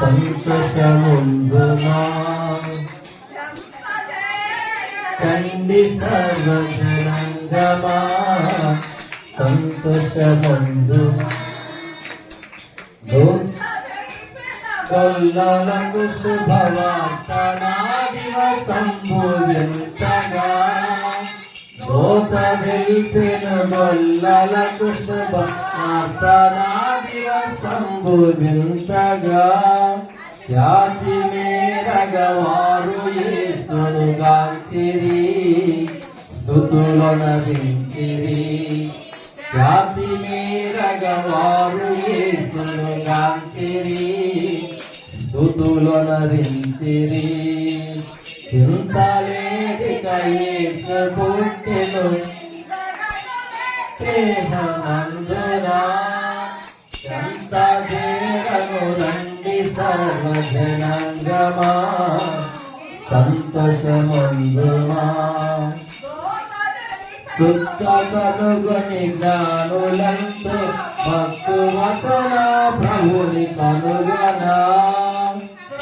సంతోషముందుమా కండి సర్వజనంగమా? సంతోషముందుమా? కొల్లలకు శుభవార్తనా దివసంభువింతగా దోత గొల్లలకు దివసంభువింతగా ఖ్యాతి మేరగవారు యేసును గాంచిరి స్థుతులనదించిరి ఖ్యాతి మేరగవారు యేసును గాంచిరి స్థుతులనరించిరి చింతలేదిక యేసు పుట్టెను ప్రేమమందునా చంత సర్వజనంగమా సంతోషమందుమా. చుక్క కనుగొని జ్ఞానులంతో భక్తువతన ప్రభుని కనుగొనా.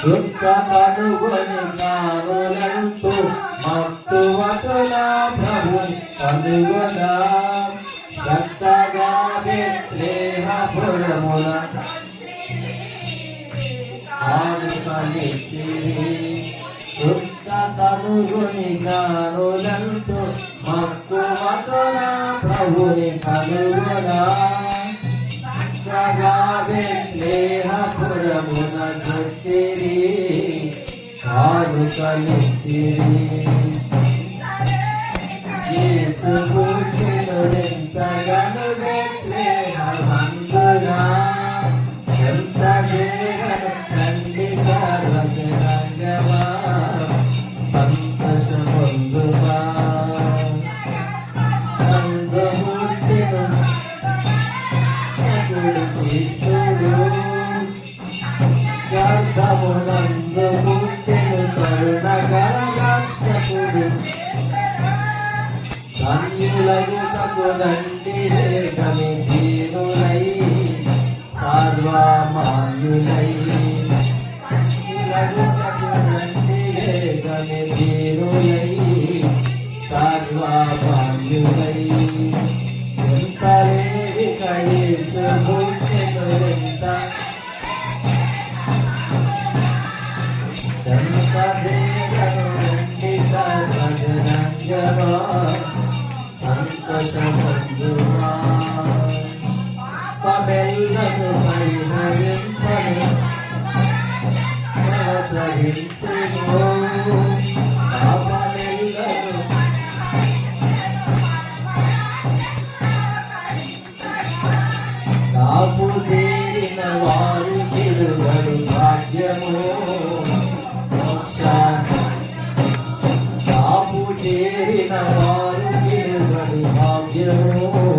చుక్క కనుగొని జ్ఞానులంతో భక్తువతన ప్రభుని కనుగొనా. చక్కగా ప్రేమపురముల ఆనుకలిసిరి చుక్క కనుగొని జ్ఞానులంతో మక్కువతన ప్రభుని కనుగొనా చక్కగా ప్రేమపురమున దొచ్చిరి ఆనుకలిసిరి గర్భమునందు పుట్టిను కరుణగల రక్షకుడు ధన్యులగుటకు రండి రేఖమి దీనులై సర్వమాన్యులై ధన్యులగుటకు రండి రేఖమి దీనులై సంతోషమందుమా పమెల్లను